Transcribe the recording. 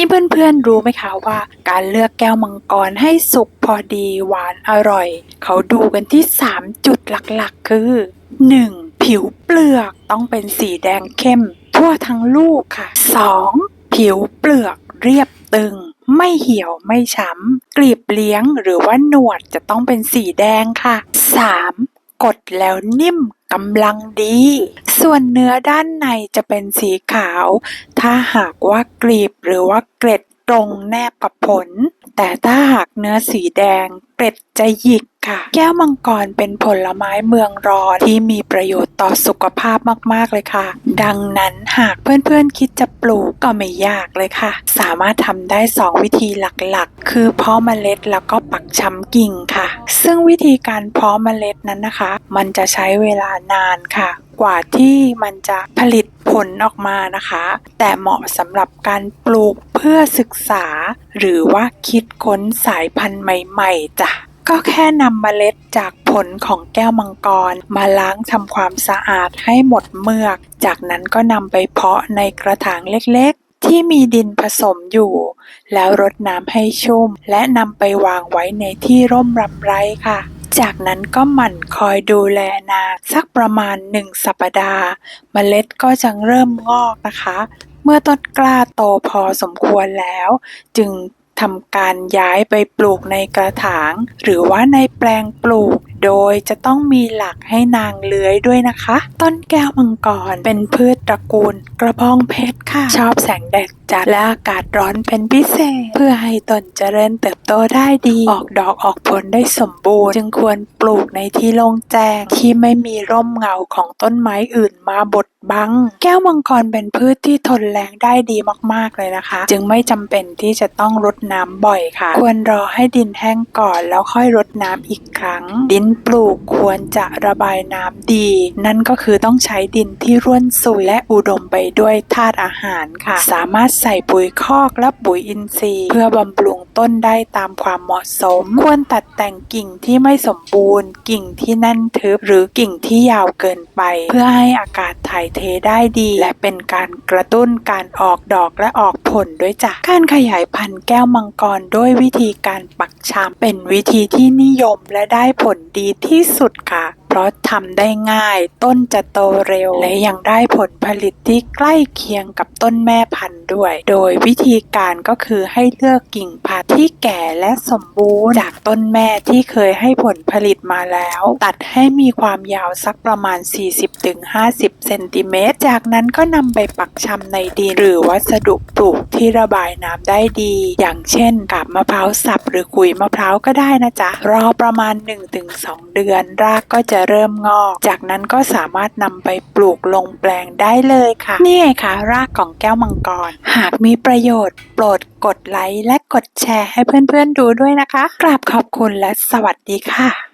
นี่เพื่อนๆรู้ไหมคะว่า การเลือกแก้วมังกรให้สุกพอดีหวานอร่อย เขาดูกันที่ 3 จุดหลักๆ คือ 1. ผิวเปลือกต้องเป็นสีแดงเข้ม ทั่วทั้งลูกค่ะ 2. ผิวเปลือกเรียบตึง ไม่เหี่ยวไม่ช้ำกลีบเลี้ยงหรือว่าหนวดจะต้องเป็นสีแดงค่ะ 3. กดแล้วนิ่ม กำลังดี ส่วนเนื้อด้านในจะเป็นสีขาว ถ้าหากว่ากลีบหรือว่าเกล็ดตรงแนบกับผล แต่ถ้าหากเนื้อสีแดงเกล็ดจะหยิก ค่ะ แก้วมังกรเป็นผลไม้เมืองร้อนที่มีประโยชน์ต่อสุขภาพมากๆเลยค่ะ ดังนั้นหากเพื่อนๆคิดจะปลูกก็ไม่ยากเลยค่ะ สามารถทำได้ 2 วิธีหลักๆ คือเพาะเมล็ดแล้วก็ปักช้ำกิ่งค่ะ ซึ่งวิธีการเพาะเมล็ดนั้นนะคะ มันจะใช้เวลานานค่ะกว่าที่มันจะผลิตผลออกมานะคะ แต่เหมาะสำหรับการปลูกเพื่อศึกษา หรือว่าคิดค้นสายพันธุ์ใหม่ ๆจ้ะ ก็แค่นำเมล็ดจากผลของแก้วมังกร มาล้างทำความสะอาดให้หมดเมือก จากนั้นก็นำไปเพาะในกระถางเล็กๆ ที่มีดินผสมอยู่ แล้วรดน้ำให้ชุ่ม และนำไปวางไว้ในที่ร่มรำไรค่ะจากนั้นก็หมั่นคอยดูแลนาสักประมาณหนึ่งสัปดาห์ เมล็ดก็จะเริ่มงอกนะคะ เมื่อต้นกล้าโตพอสมควรแล้ว จึง ทำการย้ายไปปลูกในกระถาง หรือว่าในแปลงปลูก โดยจะต้องมีหลักให้นางเลื้อยด้วยนะคะ ต้นแก้วมังกรเป็นพืชตระกูล กระบองเพชรค่ะ ชอบแสงแดดจัดและอากาศร้อนเป็นพิเศษ เพื่อให้ต้นเจริญเติบโตได้ดี ออกดอกออกผลได้สมบูรณ์ จึงควรปลูกในที่โล่งแจ้งที่ไม่มีร่มเงาของต้นไม้อื่นมาบด บัง แก้วมังกรเป็นพืชที่ทนแรงได้ดีมากๆเลยนะคะ จึงไม่จำเป็นที่จะต้องรดน้ำบ่อยค่ะ ควรรอให้ดินแห้งก่อนแล้วค่อยรดน้ำอีกครั้ง ดินปลูกควรจะระบายน้ำดี นั่นก็คือต้องใช้ดินที่ร่วนซุยและอุดมไปด้วยธาตุอาหารค่ะ สามารถใส่ปุ๋ยคอกและปุ๋ยอินทรีย์ เพื่อบำรุง ต้นได้ตามความเหมาะสม ควรตัดแต่งกิ่งที่ไม่สมบูรณ์ กิ่งที่แน่นทึบหรือกิ่งที่ยาวเกินไป เพื่อให้อากาศถ่ายเทได้ดี และเป็นการกระตุ้นการออกดอกและออกผลด้วยจ้ะการขยายพันธุ์แก้วมังกรด้วยวิธีการปักชามเป็นวิธีที่นิยมและได้ผลดีที่สุดค่ะ เพราะทำได้ง่าย ต้นจะโตเร็ว และยังได้ผลผลิตที่ใกล้เคียงกับต้นแม่พันธุ์ด้วย โดยวิธีการก็คือให้เลือกกิ่งพันธุ์ที่แก่และสมบูรณ์จากต้นแม่ที่เคยให้ผลผลิตมาแล้ว ตัดให้มีความยาวสักประมาณ 40-50 เซนติเมตร จากนั้นก็นำไปปักชำในดินหรือวัสดุปลูกที่ระบายน้ำได้ดี อย่างเช่นกับมะพร้าวสับหรือขุยมะพร้าวก็ได้นะจ๊ะ รอประมาณ 1-2 เดือน รากก็จะจะเริ่มงอก จากนั้นก็สามารถนำไปปลูกลงแปลงได้เลยค่ะ นี่ไงคะรากของแก้วมังกร หากมีประโยชน์ โปรดกดไลค์และกดแชร์ให้เพื่อนๆดูด้วยนะคะ กราบขอบคุณและสวัสดีค่ะ